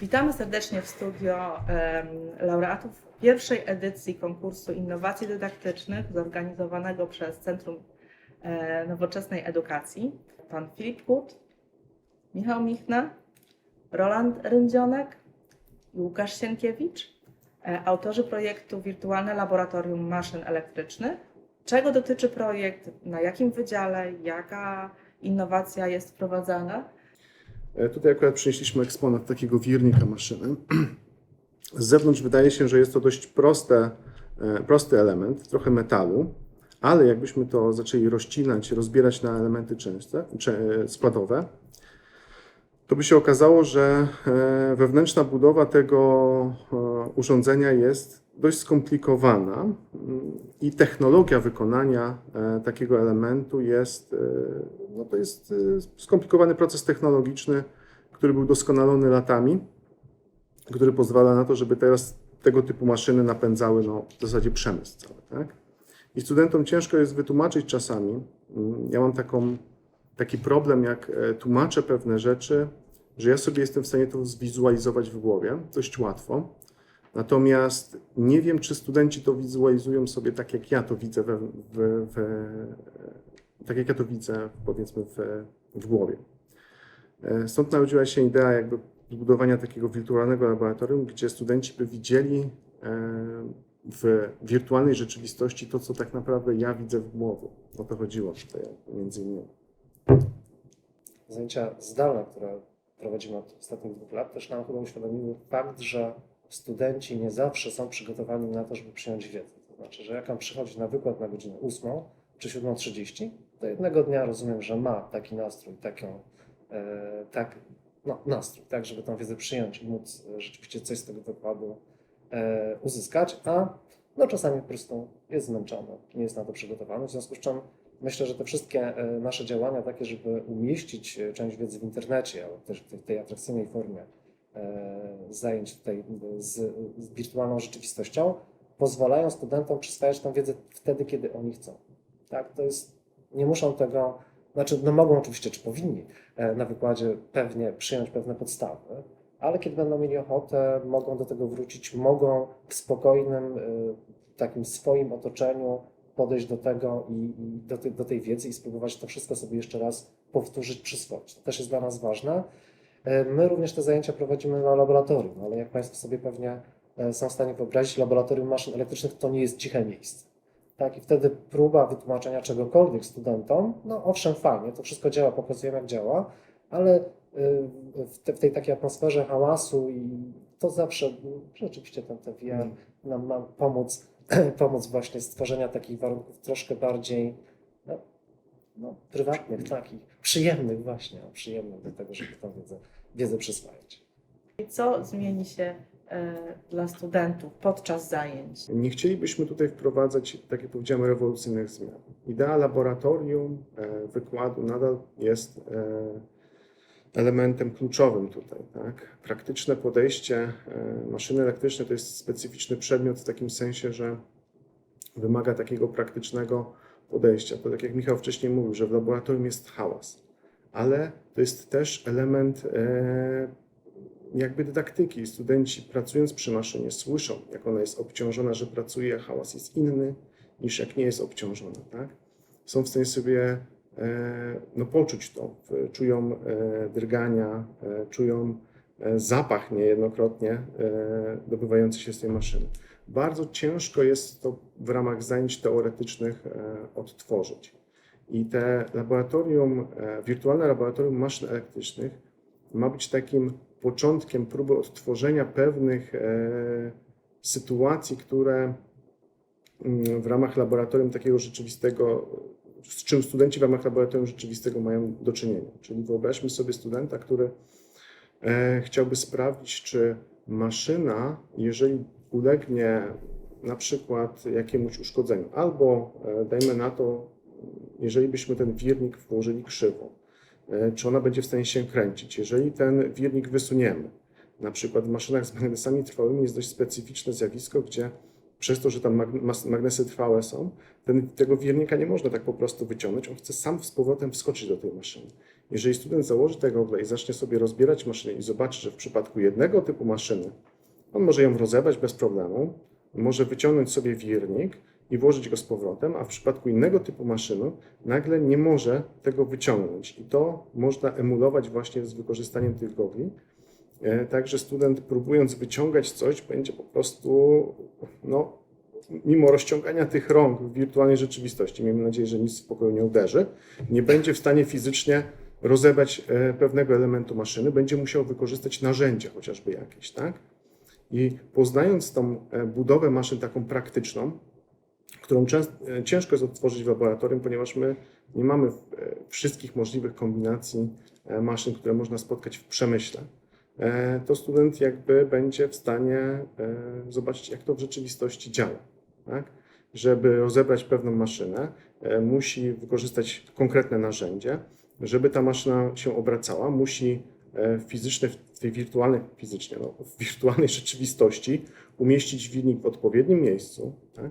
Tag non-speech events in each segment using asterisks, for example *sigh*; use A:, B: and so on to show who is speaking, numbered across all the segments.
A: Witamy serdecznie w studio laureatów pierwszej edycji konkursu innowacji dydaktycznych zorganizowanego przez Centrum e, Nowoczesnej Edukacji. Pan Filip Kut, Michał Michna, Roland Ryndzionek i Łukasz Sienkiewicz, e, autorzy projektu Wirtualne Laboratorium Maszyn Elektrycznych. Czego dotyczy projekt, na jakim wydziale, jaka innowacja jest wprowadzana?
B: E, Tutaj akurat przynieśliśmy eksponat takiego wirnika maszyny. *clears throat* Z zewnątrz wydaje się, że jest to dość proste, e, prosty element, trochę metalu, ale jakbyśmy to zaczęli rozcinać, rozbierać na elementy częste, cze- składowe, to by się okazało, że e, wewnętrzna budowa tego e, urządzenia jest dość skomplikowana mm, i technologia wykonania e, takiego elementu jest, no to jest skomplikowany proces technologiczny, który był doskonalony latami, który pozwala na to, żeby teraz tego typu maszyny napędzały no, w zasadzie przemysł cały. Tak? I studentom ciężko jest wytłumaczyć czasami. mm, Ja mam taką, taki problem, jak e, tłumaczę pewne rzeczy, że ja sobie jestem w stanie to zwizualizować w głowie dość łatwo. Natomiast nie wiem, czy studenci to wizualizują sobie tak, jak ja to widzę, we, w, w, tak jak ja to widzę, powiedzmy, w, w głowie. E, Stąd narodziła się idea jakby zbudowania takiego wirtualnego laboratorium, gdzie studenci by widzieli e, w wirtualnej rzeczywistości to, co tak naprawdę ja widzę w głowie. O to chodziło tutaj między innymi.
C: Zajęcia zdalne, które prowadzimy od ostatnich dwóch lat, też nam chyba uświadomiły fakt, że studenci nie zawsze są przygotowani na to, żeby przyjąć wiedzę. To znaczy, że jak on przychodzi na wykład na godzinę 8 czy 7.30, to jednego dnia rozumiem, że ma taki nastrój, taką, e, tak, no, nastrój, tak, żeby tą wiedzę przyjąć i móc rzeczywiście coś z tego wykładu e, uzyskać, a no, czasami po prostu jest zmęczony, nie jest na to przygotowany, w związku z czym Myślę, że te wszystkie e, nasze działania, takie, żeby umieścić e, część wiedzy w internecie, ale też w tej, atrakcyjnej formie e, zajęć tutaj z, z wirtualną rzeczywistością, pozwalają studentom przyswajać tę wiedzę wtedy, kiedy oni chcą. Tak, to jest, nie muszą tego, znaczy, no mogą oczywiście, czy powinni na wykładzie pewnie przyjąć pewne podstawy, ale kiedy będą mieli ochotę, mogą do tego wrócić, mogą w spokojnym, takim swoim otoczeniu podejść do tego i, i do, tej, do tej wiedzy i spróbować to wszystko sobie jeszcze raz powtórzyć, przyswoić. To też jest dla nas ważne. E, My również te zajęcia prowadzimy na laboratorium, ale jak Państwo sobie pewnie e, są w stanie wyobrazić, laboratorium maszyn elektrycznych to nie jest ciche miejsce. Tak, i wtedy próba wytłumaczenia czegokolwiek studentom, no owszem, fajnie, to wszystko działa, pokazujemy jak działa, ale y, w, te, w tej takiej atmosferze hałasu i to zawsze, rzeczywiście ten, ten VR nam ma pomóc *clears throat* pomóc właśnie stworzenia takich warunków troszkę bardziej no, no, prywatnych, takich przyjemnych właśnie, no, przyjemnych do tego, żeby tę wiedzę, wiedzę przyswajać.
A: I co zmieni się e, dla studentów podczas zajęć?
B: Nie chcielibyśmy tutaj wprowadzać, tak jak powiedziałem, rewolucyjnych zmian. Idea laboratorium, e, wykładu nadal jest e, elementem kluczowym tutaj. Tak? Praktyczne podejście, e, maszyny elektryczne to jest specyficzny przedmiot w takim sensie, że wymaga takiego praktycznego podejścia. To tak jak Michał wcześniej mówił, że w laboratorium jest hałas, ale to jest też element e, jakby dydaktyki. Studenci pracując przy maszynie słyszą, jak ona jest obciążona, że pracuje, hałas jest inny niż jak nie jest obciążona. Tak? Są w stanie sobie no, poczuć to, czują e, drgania, e, czują e, zapach niejednokrotnie dobywający się z tej maszyny. Bardzo ciężko jest to w ramach zajęć teoretycznych odtworzyć. I te laboratorium, wirtualne laboratorium maszyn elektrycznych ma być takim początkiem próby odtworzenia pewnych sytuacji, które mm, w ramach laboratorium takiego rzeczywistego, z czym studenci w ramach laboratorium rzeczywistego mają do czynienia. Czyli wyobraźmy sobie studenta, który e, chciałby sprawdzić, czy maszyna, jeżeli ulegnie na przykład jakiemuś uszkodzeniu, albo e, dajmy na to, jeżeli byśmy ten wirnik włożyli krzywo, e, czy ona będzie w stanie się kręcić. Jeżeli ten wirnik wysuniemy, na przykład w maszynach z magnesami trwałymi jest dość specyficzne zjawisko, gdzie przez to, że tam magnesy trwałe są, ten, tego wirnika nie można tak po prostu wyciągnąć, on chce sam z powrotem wskoczyć do tej maszyny. Jeżeli student założy te gogle i zacznie sobie rozbierać maszynę i zobaczy, że w przypadku jednego typu maszyny on może ją rozebrać bez problemu, może wyciągnąć sobie wirnik i włożyć go z powrotem, a w przypadku innego typu maszyny nagle nie może tego wyciągnąć. I to można emulować właśnie z wykorzystaniem tych gogli. E, Także student próbując wyciągać coś, będzie po prostu, no, mimo rozciągania tych rąk w wirtualnej rzeczywistości, miejmy nadzieję, że nic w pokoju nie uderzy, nie będzie w stanie fizycznie rozebrać e, pewnego elementu maszyny, będzie musiał wykorzystać narzędzia chociażby jakieś, tak? I poznając tą e, budowę maszyn taką praktyczną, którą ciężko jest odtworzyć w laboratorium, ponieważ my nie mamy wszystkich możliwych kombinacji maszyn, które można spotkać w przemyśle, to student jakby będzie w stanie e, zobaczyć, jak to w rzeczywistości działa. Tak? Żeby rozebrać pewną maszynę, e, musi wykorzystać konkretne narzędzie. Żeby ta maszyna się obracała, musi e, fizycznie, w tej wirtualnej, fizycznie, no, w wirtualnej *laughs* rzeczywistości umieścić wirnik w odpowiednim miejscu, tak?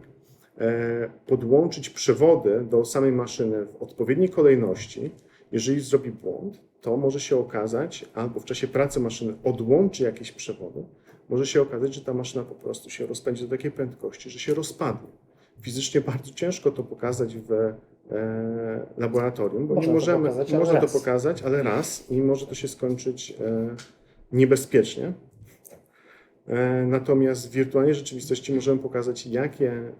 B: e, podłączyć przewody do samej maszyny w odpowiedniej kolejności. Jeżeli zrobi błąd, to może się okazać, albo w czasie pracy maszyny odłączy jakieś przewody, może się okazać, że ta maszyna po prostu się rozpędzi do takiej prędkości, że się rozpadnie. Fizycznie bardzo ciężko to pokazać w e, laboratorium, bo
C: Można
B: nie
C: to
B: możemy,
C: pokazać, ale
B: można to pokazać, ale raz i może to się skończyć e, niebezpiecznie. E, Natomiast w wirtualnej rzeczywistości możemy pokazać, jakie e,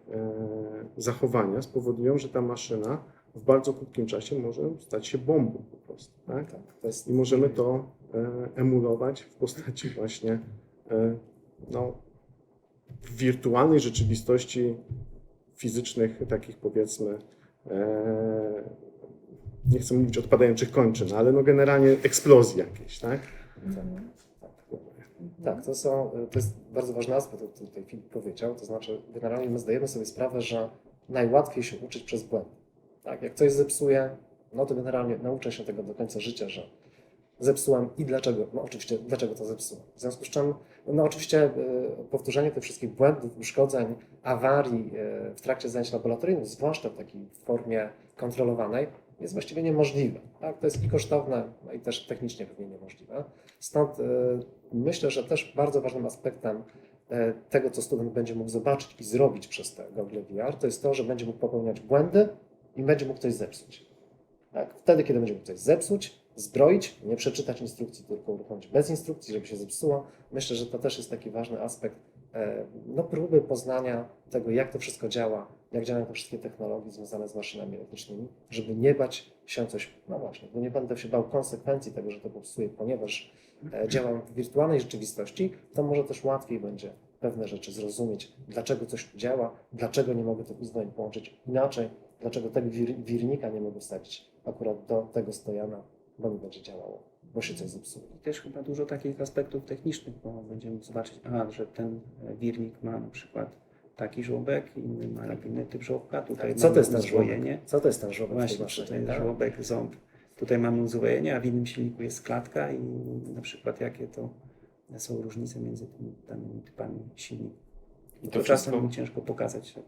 B: zachowania spowodują, że ta maszyna w bardzo krótkim czasie może stać się bombą po prostu. Tak? I możemy to e, emulować w postaci właśnie e, no, w wirtualnej rzeczywistości fizycznych, takich powiedzmy, e, nie chcę mówić odpadających kończyn, ale no generalnie eksplozji jakiejś, tak?
C: Tak, to, są, to jest bardzo ważny aspekt, o którym tutaj Filip powiedział. To znaczy, generalnie my zdajemy sobie sprawę, że najłatwiej się uczyć przez błędy. Tak, jak coś zepsuję, no to generalnie nauczę się tego do końca życia, że zepsułem i dlaczego. No oczywiście, dlaczego to zepsułem. W związku z czym, no oczywiście y, powtórzenie tych wszystkich błędów, uszkodzeń, awarii y, w trakcie zajęć laboratoryjnych, zwłaszcza w takiej formie kontrolowanej, jest właściwie niemożliwe. Tak? To jest i kosztowne, no i też technicznie pewnie niemożliwe. Stąd y, myślę, że też bardzo ważnym aspektem e, tego, co student będzie mógł zobaczyć i zrobić przez te gogle VR, to jest to, że będzie mógł popełniać błędy i będzie mógł coś zepsuć. Tak? Wtedy, kiedy będzie mógł coś zepsuć, zbroić, nie przeczytać instrukcji, tylko uruchomić bez instrukcji, żeby się zepsuło. Myślę, że to też jest taki ważny aspekt e, no, próby poznania tego, jak to wszystko działa, jak działają te wszystkie technologie związane z maszynami elektrycznymi, żeby nie bać się coś, no właśnie, bo nie będę się bał konsekwencji tego, że to popsuje, ponieważ e, działam w wirtualnej rzeczywistości, to może też łatwiej będzie pewne rzeczy zrozumieć, dlaczego coś tu działa, dlaczego nie mogę tych urządzeń połączyć inaczej, dlaczego tego wir, wirnika nie mogę wstawić akurat do tego stojana, bo mi będzie działało, bo się coś zepsuło.
D: I też chyba dużo takich aspektów technicznych, bo będziemy zobaczyć, aha, że ten e, wirnik ma na przykład taki żłobek, inny ma inny typ żłobka, tutaj
C: Tak, Co to jest ten żłobek? Co to jest ten żłobek
D: Właśnie,
C: maszynie?
D: tutaj
C: tak?
D: żłobek, ząb. Tutaj mamy uzwojenie, a w innym silniku jest klatka i na przykład jakie to są różnice między tymi danymi typami silników. I
E: To
D: to czasem
E: wszystko-
D: ciężko pokazać tak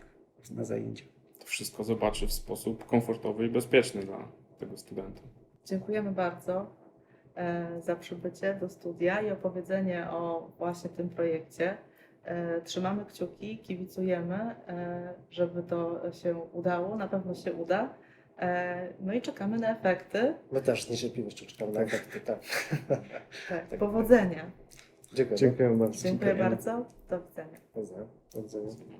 D: na zajęciach.
E: To wszystko zobaczy w sposób komfortowy i bezpieczny dla tego studenta.
A: Dziękujemy bardzo e, za przybycie do studia i opowiedzenie o właśnie tym projekcie. E, Trzymamy kciuki, kibicujemy, e, żeby to się udało. Na pewno się uda. No i czekamy na efekty.
C: My też z niecierpliwością czekamy na efekty, tak. *laughs*
A: Tak, *laughs*
C: Tak.
A: powodzenia.
C: Dziękuję.
B: Dziękuję bardzo.
A: Dziękuję bardzo. Do widzenia.
C: Do widzenia.
B: Do widzenia.